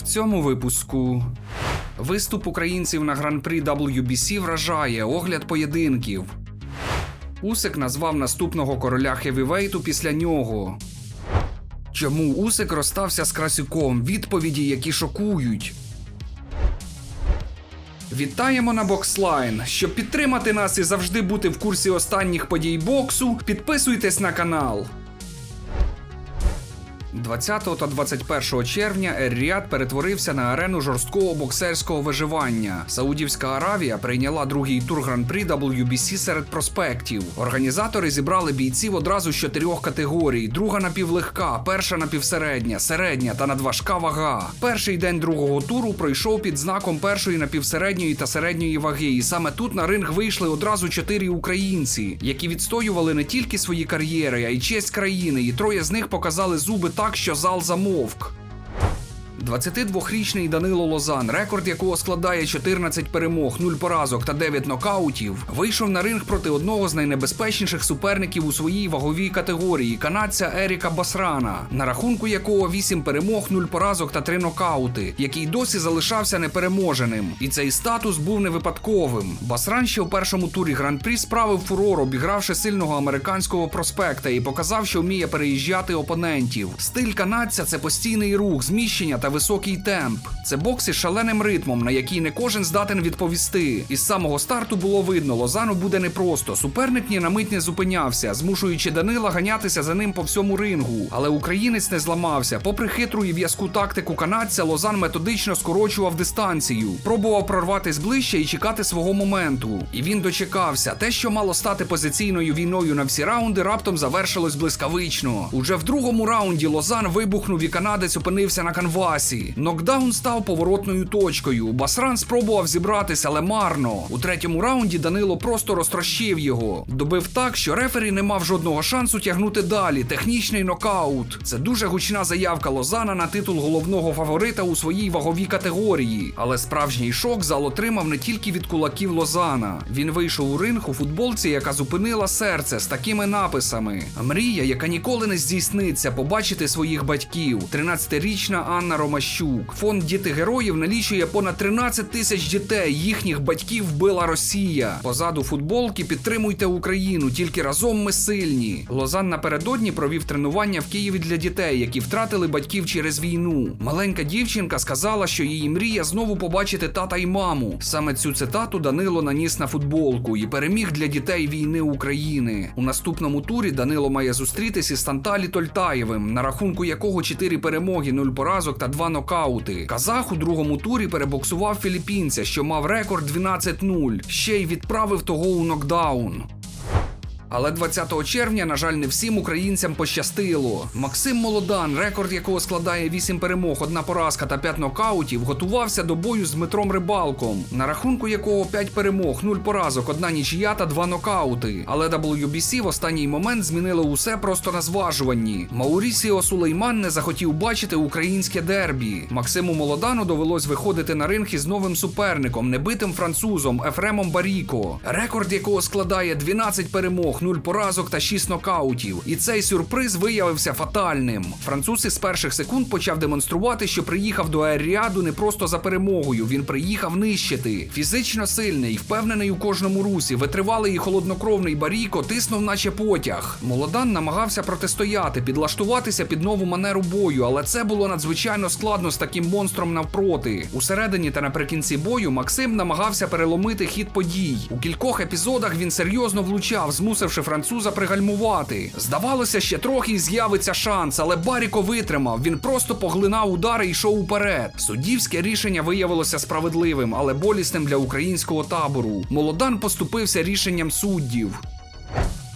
В цьому випуску виступ українців на гран-прі WBC вражає огляд поєдинків. Усик назвав наступного короля хевівейту після нього. Чому Усик розстався з Красюком? Відповіді, які шокують. Вітаємо на Бокслайн. Щоб підтримати нас і завжди бути в курсі останніх подій боксу, підписуйтесь на канал. 20 та 21 червня Ер-Ріад перетворився на арену жорсткого боксерського виживання. Саудівська Аравія прийняла другий тур гран-прі WBC серед проспектів. Організатори зібрали бійців одразу з чотирьох категорій: друга напівлегка, перша напівсередня, середня та надважка вага. Перший день другого туру пройшов під знаком першої напівсередньої та середньої ваги. І саме тут на ринг вийшли одразу чотири українці, які відстоювали не тільки свої кар'єри, а й честь країни. І троє з них показали зуби так, що зал замовк. 22-річний Данило Лозан, рекорд якого складає 14 перемог, 0 поразок та 9 нокаутів, вийшов на ринг проти одного з найнебезпечніших суперників у своїй ваговій категорії канадця Еріка Басрана, на рахунку якого 8 перемог, 0 поразок та 3 нокаути, який досі залишався непереможеним. І цей статус був не випадковим. Басран ще в першому турі гран-прі справив фурор, обігравши сильного американського проспекта і показав, що вміє переїжджати опонентів. Стиль канадця це постійний рух, зміщення та високий темп. Це бокс із шаленим ритмом, на який не кожен здатен відповісти. Із самого старту було видно, Лозану буде непросто. Суперник ні на мить не зупинявся, змушуючи Данила ганятися за ним по всьому рингу. Але українець не зламався. Попри хитру і в'язку тактику канадця, Лозан методично скорочував дистанцію, пробував прорватись ближче і чекати свого моменту. І він дочекався. Те, що мало стати позиційною війною на всі раунди, раптом завершилось блискавично. Уже в другому раунді Лозан вибухнув і канадець опинився на канвасі. Нокдаун став поворотною точкою. Басран спробував зібратися, але марно. У третьому раунді Данило просто розтрощив його. Добив так, що рефері не мав жодного шансу тягнути далі. Технічний нокаут. Це дуже гучна заявка Лозана на титул головного фаворита у своїй ваговій категорії. Але справжній шок зал отримав не тільки від кулаків Лозана. Він вийшов у ринг у футболці, яка зупинила серце з такими написами: Мрія, яка ніколи не здійсниться, побачити своїх батьків. 13-річна Анна Ромащук. Фонд діти героїв налічує понад 13 тисяч дітей. Їхніх батьків вбила Росія. Позаду футболки підтримуйте Україну. Тільки разом ми сильні. Лозан напередодні провів тренування в Києві для дітей, які втратили батьків через війну. Маленька дівчинка сказала, що її мрія знову побачити тата й маму. Саме цю цитату Данило наніс на футболку і переміг для дітей війни України. У наступному турі Данило має зустрітись із Танталі Тольтаєвим, на рахунку якого 4 перемоги, 0 поразок та 2 нокаути. Казах у другому турі перебоксував філіппінця, що мав рекорд 12-0. Ще й відправив того у нокдаун. Але 20 червня, на жаль, не всім українцям пощастило. Максим Молодан, рекорд якого складає 8 перемог, одна поразка та 5 нокаутів, готувався до бою з Дмитром Рибалком, на рахунку якого 5 перемог, 0 поразок, одна нічия та 2 нокаути. Але WBC в останній момент змінило усе просто на зважуванні. Маурісіо Сулейман не захотів бачити українське дербі. Максиму Молодану довелось виходити на ринг із новим суперником, небитим французом Ефремом Баріко, рекорд якого складає 12 перемог. 0 поразок та 6 нокаутів. І цей сюрприз виявився фатальним. Француз із перших секунд почав демонструвати, що приїхав до Аеріаду не просто за перемогою. Він приїхав нищити. Фізично сильний, впевнений у кожному русі, витривалий і холоднокровний Баріко тиснув, наче потяг. Молодан намагався протистояти, підлаштуватися під нову манеру бою, але це було надзвичайно складно з таким монстром навпроти. Усередині та наприкінці бою Максим намагався переломити хід подій. У кількох епізодах він серйозно влучав, змусивши француза пригальмувати. Здавалося, ще трохи і з'явиться шанс, але Баріко витримав. Він просто поглинав удари і йшов уперед. Суддівське рішення виявилося справедливим, але болісним для українського табору. Молодан поступився рішенням суддів.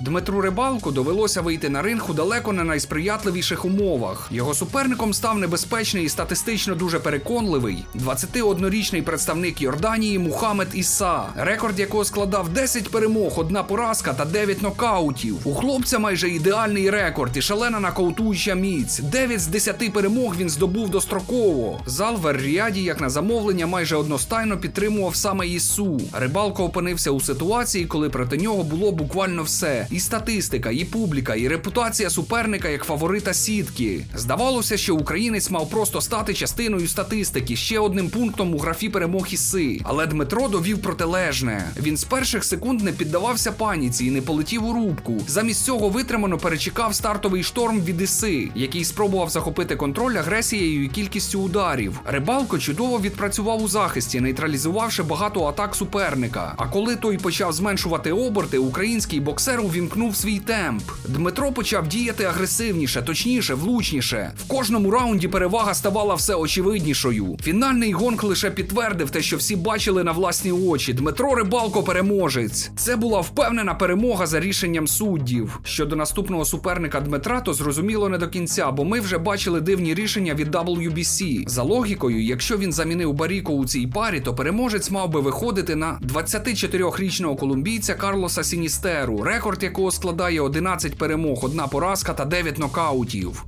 Дмитру Рибалку довелося вийти на ринг у далеко не найсприятливіших умовах. Його суперником став небезпечний і статистично дуже переконливий 21-річний представник Йорданії Мухаммед Іса, рекорд якого складав 10 перемог, одна поразка та 9 нокаутів. У хлопця майже ідеальний рекорд і шалена нокаутуюча міць. 9 з 10 перемог він здобув достроково. Зал в Ер-Ріаді, як на замовлення, майже одностайно підтримував саме Ісу. Рибалко опинився у ситуації, коли проти нього було буквально все. І статистика, і публіка, і репутація суперника як фаворита сітки. Здавалося, що українець мав просто стати частиною статистики, ще одним пунктом у графі перемог іси. Але Дмитро довів протилежне. Він з перших секунд не піддавався паніці і не полетів у рубку. Замість цього витримано перечекав стартовий шторм від іси, який спробував захопити контроль агресією і кількістю ударів. Рибалко чудово відпрацював у захисті, нейтралізувавши багато атак суперника. А коли той почав зменшувати оберти, український боксер увімкнув свій темп. Дмитро почав діяти агресивніше, точніше, влучніше. В кожному раунді перевага ставала все очевиднішою. Фінальний гонг лише підтвердив те, що всі бачили на власні очі. Дмитро Рибалко переможець. Це була впевнена перемога за рішенням суддів. Щодо наступного суперника Дмитра, то зрозуміло не до кінця, бо ми вже бачили дивні рішення від WBC. За логікою, якщо він замінив Баріко у цій парі, то переможець мав би виходити на 24-річного колумбійця Карлоса Сіністеру, рекорд якого складає 11 перемог, одна поразка та 9 нокаутів.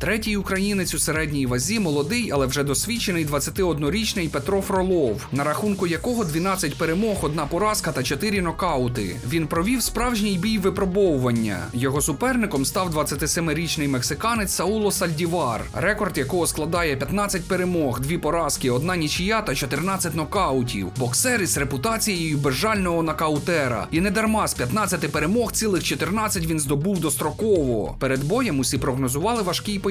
Третій українець у середній вазі молодий, але вже досвідчений 21-річний Петро Фролов, на рахунку якого 12 перемог, одна поразка та 4 нокаути. Він провів справжній бій випробовування. Його суперником став 27-річний мексиканець Сауло Сальдівар, рекорд якого складає 15 перемог, 2 поразки, одна нічия та 14 нокаутів. Боксер із репутацією безжального нокаутера. І не дарма з 15 перемог цілих 14 він здобув достроково. Перед боєм усі прогнозували важкий поєдинок.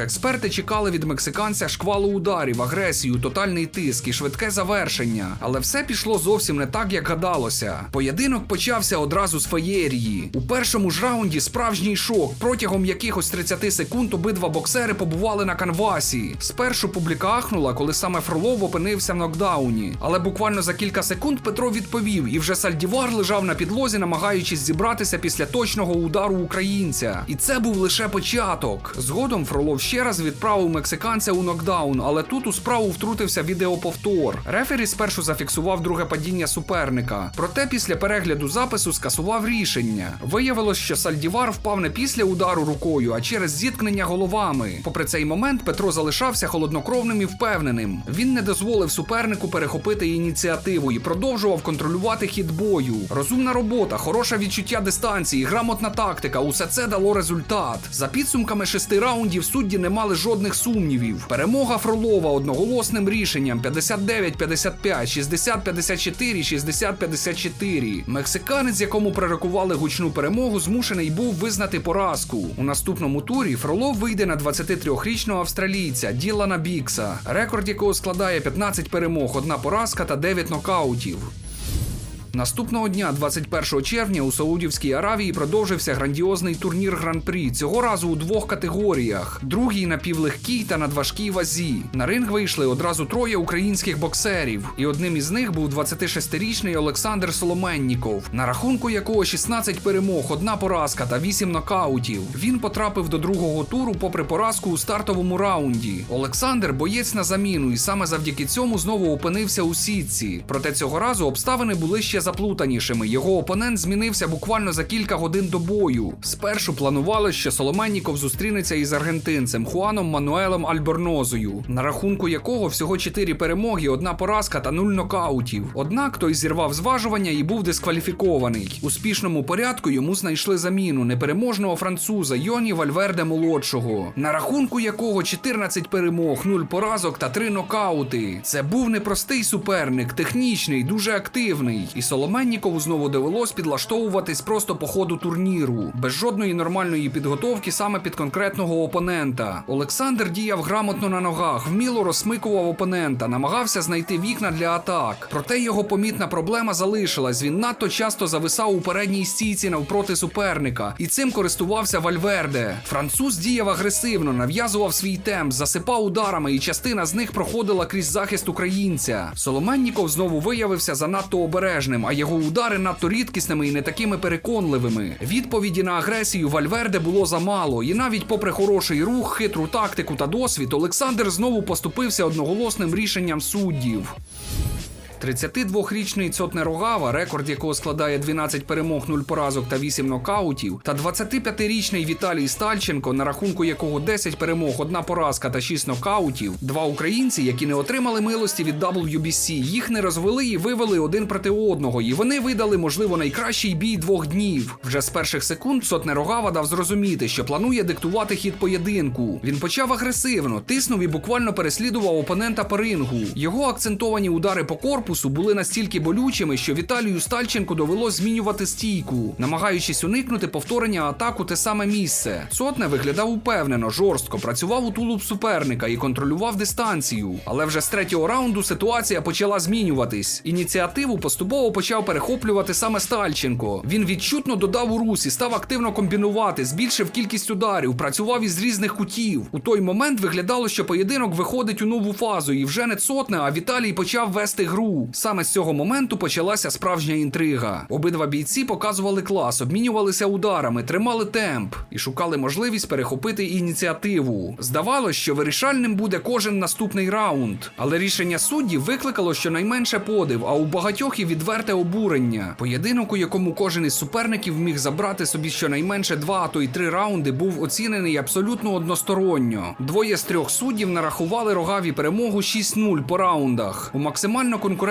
Експерти чекали від мексиканця шквалу ударів, агресію, тотальний тиск і швидке завершення. Але все пішло зовсім не так, як гадалося. Поєдинок почався одразу з феєрії. У першому ж раунді справжній шок. Протягом якихось 30 секунд обидва боксери побували на канвасі. Спершу публіка ахнула, коли саме Фролов опинився в нокдауні. Але буквально за кілька секунд Петро відповів, і вже Сальдівар лежав на підлозі, намагаючись зібратися після точного удару українця. І це був лише початок. Згодом Фролов ще раз відправив мексиканця у нокдаун, але тут у справу втрутився відеоповтор. Рефері спершу зафіксував друге падіння суперника. Проте після перегляду запису скасував рішення. Виявилось, що Сальдівар впав не після удару рукою, а через зіткнення головами. Попри цей момент, Петро залишався холоднокровним і впевненим. Він не дозволив супернику перехопити ініціативу і продовжував контролювати хід бою. Розумна робота, хороше відчуття дистанції, грамотна тактика усе це дало результат. За підсумками шести раундів судді не мали жодних сумнівів. Перемога Фролова одноголосним рішенням 59-55, 60-54, 60-54. Мексиканець, якому пророкували гучну перемогу, змушений був визнати поразку. У наступному турі Фролов вийде на 23-річного австралійця Ділана Бікса, рекорд якого складає 15 перемог, одна поразка та 9 нокаутів. Наступного дня, 21 червня, у Саудівській Аравії продовжився грандіозний турнір гран-прі. Цього разу у двох категоріях: другий на півлегкій та надважкій вазі. На ринг вийшли одразу троє українських боксерів, і одним із них був 26-річний Олександр Соломенніков, на рахунку якого 16 перемог, одна поразка та 8 нокаутів. Він потрапив до другого туру, попри поразку у стартовому раунді. Олександр боєць на заміну, і саме завдяки цьому знову опинився у сітці. Проте цього разу обставини були ще заплутанішими. Його опонент змінився буквально за кілька годин до бою. Спершу планували, що Соломанніков зустрінеться із аргентинцем Хуаном Мануелем Альборнозою, на рахунку якого всього 4 перемоги, одна поразка та 0 нокаутів. Однак той зірвав зважування і був дискваліфікований. У спішному порядку йому знайшли заміну непереможного француза Йоні Вальверде молодшого, на рахунку якого 14 перемог, 0 поразок та 3 нокаути. Це був непростий суперник, технічний, дуже активний. І Соломеннікову знову довелось підлаштовуватись просто по ходу турніру, без жодної нормальної підготовки саме під конкретного опонента. Олександр діяв грамотно на ногах, вміло розсмикував опонента, намагався знайти вікна для атак. Проте його помітна проблема залишилась. Він надто часто зависав у передній стійці навпроти суперника, і цим користувався Вальверде. Француз діяв агресивно, нав'язував свій темп, засипав ударами, і частина з них проходила крізь захист українця. Соломенніков знову виявився занадто обережним, а його удари надто рідкісними і не такими переконливими. Відповіді на агресію Вальверде було замало, і навіть попри хороший рух, хитру тактику та досвід, Олександр знову поступився одноголосним рішенням суддів. 32-річний Цотне Рогава, рекорд якого складає 12 перемог, 0 поразок та 8 нокаутів, та 25-річний Віталій Стальченко, на рахунку якого 10 перемог, 1 поразка та 6 нокаутів. Два українці, які не отримали милості від WBC, їх не розвели і вивели один проти одного, і вони видали, можливо, найкращий бій двох днів. Вже з перших секунд Цотне Рогава дав зрозуміти, що планує диктувати хід поєдинку. Він почав агресивно, тиснув і буквально переслідував опонента по рингу. Його акцентовані удари по корпусу були настільки болючими, що Віталію Стальченку довелось змінювати стійку, намагаючись уникнути повторення атак у те саме місце. Сотне виглядав упевнено, жорстко, працював у тулуб суперника і контролював дистанцію. Але вже з третього раунду ситуація почала змінюватись. Ініціативу поступово почав перехоплювати саме Стальченко. Він відчутно додав у русі, став активно комбінувати, збільшив кількість ударів, працював із різних кутів. У той момент виглядало, що поєдинок виходить у нову фазу, і вже не цотне, а Віталій почав вести гру. Саме з цього моменту почалася справжня інтрига. Обидва бійці показували клас, обмінювалися ударами, тримали темп і шукали можливість перехопити ініціативу. Здавалось, що вирішальним буде кожен наступний раунд, але рішення суддів викликало щонайменше подив, а у багатьох і відверте обурення. Поєдинок, у якому кожен із суперників міг забрати собі щонайменше два, а то й три раунди, був оцінений абсолютно односторонньо. Двоє з трьох суддів нарахували рогаві перемогу 6-0 по раундах. У максимально конкурентному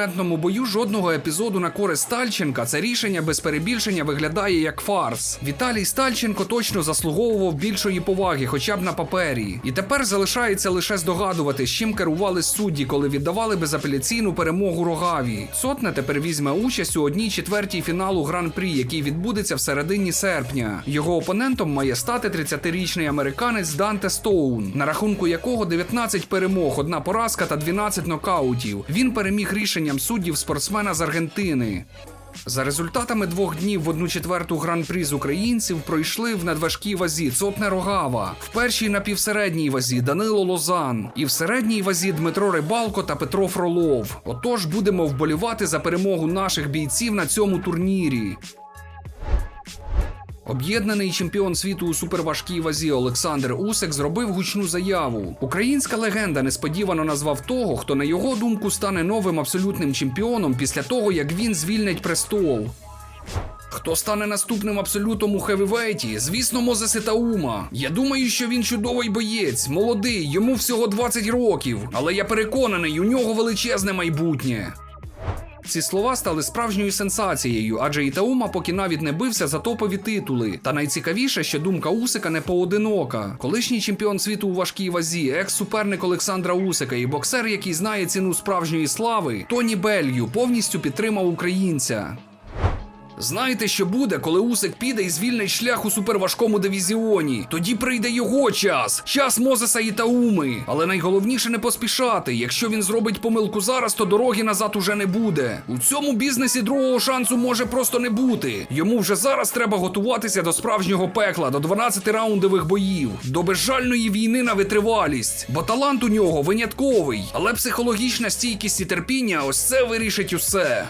бою жодного епізоду на користь Стальченка це рішення без перебільшення виглядає як фарс. Віталій Стальченко точно заслуговував більшої поваги, хоча б на папері. І тепер залишається лише здогадувати, з чим керували судді, коли віддавали безапеляційну перемогу рогаві. Сотне тепер візьме участь у одній четвертій фіналу гран-прі, який відбудеться в середині серпня. Його опонентом має стати 30-річний американець Данте Стоун, на рахунку якого 19 перемог, одна поразка та 12 нокаутів. Він переміг рішенням суддів спортсмена з Аргентини. За результатами двох днів в одну четверту гран-прі з українців пройшли в надважкій вазі Цотне Рогава, в першій напівсередній вазі Данило Лозан, і в середній вазі Дмитро Рибалко та Петро Фролов. Отож будемо вболівати за перемогу наших бійців на цьому турнірі. Об'єднаний чемпіон світу у суперважкій вазі Олександр Усик зробив гучну заяву. Українська легенда несподівано назвав того, хто на його думку стане новим абсолютним чемпіоном після того, як він звільнить престол. Хто стане наступним абсолютом у хевівейті? Звісно, Мозес Ітаума. Я думаю, що він чудовий боєць, молодий, йому всього 20 років, але я переконаний, у нього величезне майбутнє. Ці слова стали справжньою сенсацією, адже Ітаума поки навіть не бився за топові титули. Та найцікавіше, що думка Усика не поодинока. Колишній чемпіон світу у важкій вазі, екс-суперник Олександра Усика і боксер, який знає ціну справжньої слави, Тоні Белью повністю підтримав українця. Знаєте, що буде, коли Усик піде і звільнить шлях у суперважкому дивізіоні? Тоді прийде його час, час Мозеса і Тауми. Але найголовніше не поспішати. Якщо він зробить помилку зараз, то дороги назад уже не буде. У цьому бізнесі другого шансу може просто не бути. Йому вже зараз треба готуватися до справжнього пекла, до 12 раундових боїв, до безжальної війни на витривалість. Бо талант у нього винятковий, але психологічна стійкість і терпіння ось це вирішить усе.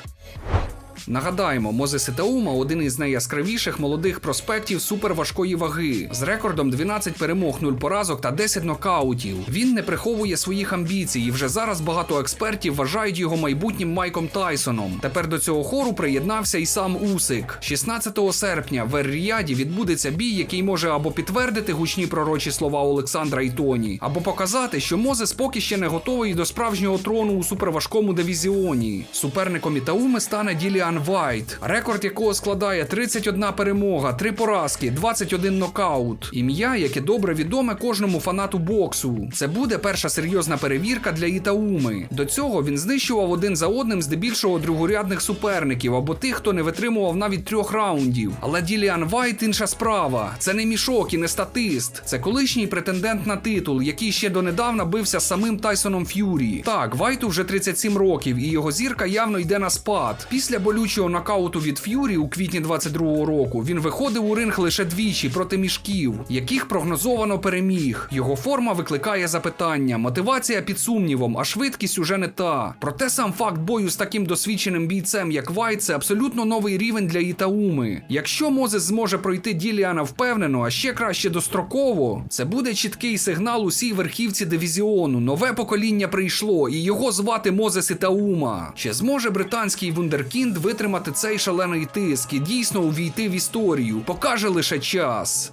Нагадаємо, Мозес Ітаума один із найяскравіших молодих проспектів суперважкої ваги з рекордом 12 перемог, 0 поразок та 10 нокаутів. Він не приховує своїх амбіцій, і вже зараз багато експертів вважають його майбутнім Майком Тайсоном. Тепер до цього хору приєднався і сам Усик. 16 серпня в Ер-Ріаді відбудеться бій, який може або підтвердити гучні пророчі слова Олександра і Тоні, або показати, що Мозес поки ще не готовий до справжнього трону у суперважкому дивізіоні. Суперником Ітауми стане Діліан Вайт, рекорд якого складає 31 перемога, 3 поразки, 21 нокаут. Ім'я, яке добре відоме кожному фанату боксу. Це буде перша серйозна перевірка для Ітауми. До цього він знищував один за одним здебільшого другорядних суперників або тих, хто не витримував навіть трьох раундів. Але Діліан Вайт інша справа. Це не мішок і не статист. Це колишній претендент на титул, який ще донедавна бився з самим Тайсоном Ф'юрі. Так, Вайту вже 37 років, і його зірка явно йде на спад. Після болючих болючого нокауту від Ф'юрі у квітні 22-го року він виходив у ринг лише двічі проти мішків, яких прогнозовано переміг. Його форма викликає запитання, мотивація під сумнівом, а швидкість уже не та. Проте сам факт бою з таким досвідченим бійцем, як Вайт, це абсолютно новий рівень для Ітауми. Якщо Мозес зможе пройти Діліана впевнено, а ще краще достроково, це буде чіткий сигнал усій верхівці дивізіону. Нове покоління прийшло, і його звати Мозес Ітаума. Чи зможе британський вундеркінд витримати цей шалений тиск і дійсно увійти в історію? Покаже лише час.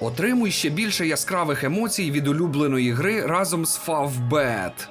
Отримуй ще більше яскравих емоцій від улюбленої гри разом з Favbet.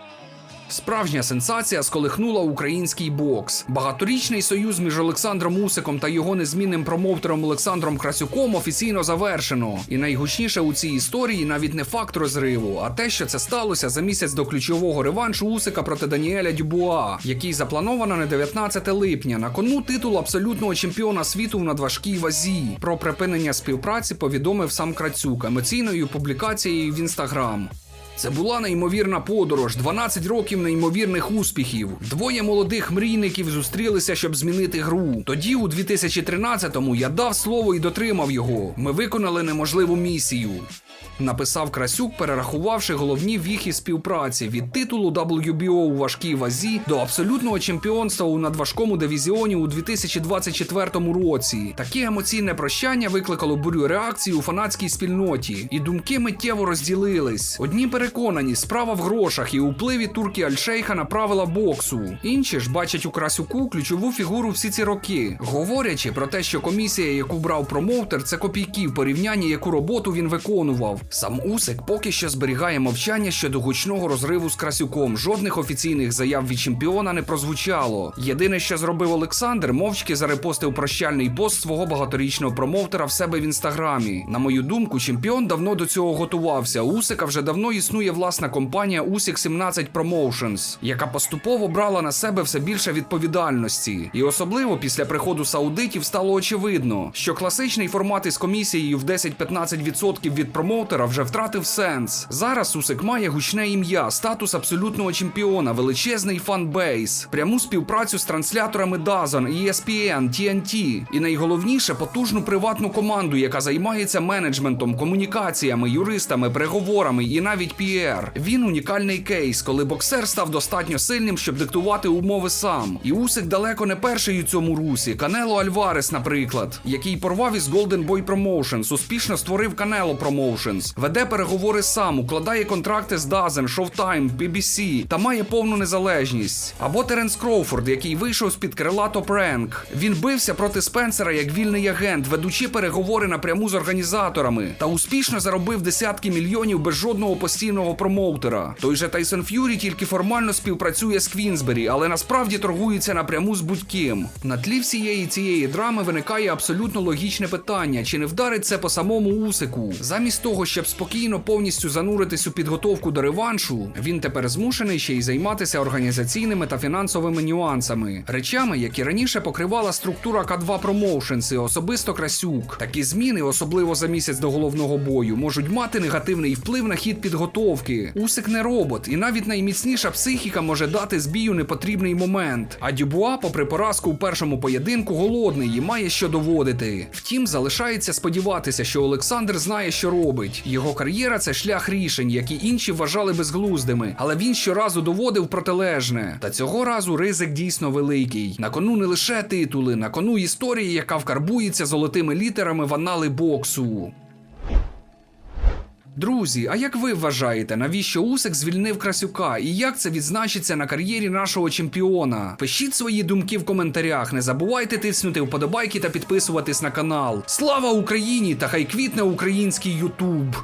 Справжня сенсація сколихнула український бокс. Багаторічний союз між Олександром Усиком та його незмінним промоутером Олександром Красюком офіційно завершено. І найгучніше у цій історії навіть не факт розриву, а те, що це сталося за місяць до ключового реваншу Усика проти Даніеля Дюбуа, який заплановано на 19 липня. На кону титул абсолютного чемпіона світу в надважкій вазі. Про припинення співпраці повідомив сам Крацюк емоційною публікацією в інстаграм. Це була неймовірна подорож, 12 років неймовірних успіхів. Двоє молодих мрійників зустрілися, щоб змінити гру. Тоді, у 2013-му, я дав слово і дотримав його. Ми виконали неможливу місію. Написав Красюк, перерахувавши головні віхи співпраці від титулу WBO у важкій вазі до абсолютного чемпіонства у надважкому дивізіоні у 2024 році. Таке емоційне прощання викликало бурю реакцій у фанатській спільноті, і думки миттєво розділились. Одні переконані, справа в грошах і впливі турки Альшейха на правила боксу. Інші ж бачать у Красюку ключову фігуру всі ці роки, говорячи про те, що комісія, яку брав промоутер, це копійки в порівнянні, яку роботу він виконував. Сам Усик поки що зберігає мовчання щодо гучного розриву з Красюком. Жодних офіційних заяв від чемпіона не прозвучало. Єдине, що зробив Олександр, мовчки зарепостив прощальний пост свого багаторічного промоутера в себе в інстаграмі. На мою думку, чемпіон давно до цього готувався. Усика вже давно існує власна компанія Усик 17 Promotions, яка поступово брала на себе все більше відповідальності. І особливо після приходу саудитів стало очевидно, що класичний формат із комісією в 10-15% від промоутера вже втратив сенс. Зараз Усик має гучне ім'я, статус абсолютного чемпіона, величезний фанбейс, пряму співпрацю з трансляторами DAZN, ESPN, TNT і найголовніше потужну приватну команду, яка займається менеджментом, комунікаціями, юристами, переговорами і навіть піар. Він унікальний кейс, коли боксер став достатньо сильним, щоб диктувати умови сам. І Усик далеко не перший у цьому русі. Канело Альварес, наприклад, який порвав із Golden Boy Promotions, успішно створив Канело Promotions, веде переговори сам, укладає контракти з DAZN, Showtime, BBC та має повну незалежність. Або Теренс Кроуфорд, який вийшов з-під крила Top Rank. Він бився проти Спенсера як вільний агент, ведучи переговори напряму з організаторами, та успішно заробив десятки мільйонів без жодного постійного промоутера. Той же Тайсон Ф'юрі тільки формально співпрацює з Квінсбері, але насправді торгується напряму з будь-ким. На тлі всієї цієї драми виникає абсолютно логічне питання: чи не вдарить це по самому Усику? Замість того, щоб спокійно повністю зануритись у підготовку до реваншу, він тепер змушений ще й займатися організаційними та фінансовими нюансами, речами, які раніше покривала структура К2 Promotions і особисто Красюк. Такі зміни, особливо за місяць до головного бою, можуть мати негативний вплив на хід підготовки. Усик не робот, і навіть найміцніша психіка може дати збію непотрібний момент. А Дюбуа, попри поразку у першому поєдинку, голодний і має що доводити. Втім, залишається сподіватися, що Олександр знає, що робить. Його кар'єра це шлях рішень, які інші вважали безглуздими, але він щоразу доводив протилежне. Та цього разу ризик дійсно великий. На кону не лише титули, на кону історії, яка вкарбується золотими літерами в анали боксу. Друзі, а як ви вважаєте, навіщо Усик звільнив Красюка і як це відзначиться на кар'єрі нашого чемпіона? Пишіть свої думки в коментарях. Не забувайте тиснути вподобайки та підписуватись на канал. Слава Україні! Та хай квітне український Ютуб!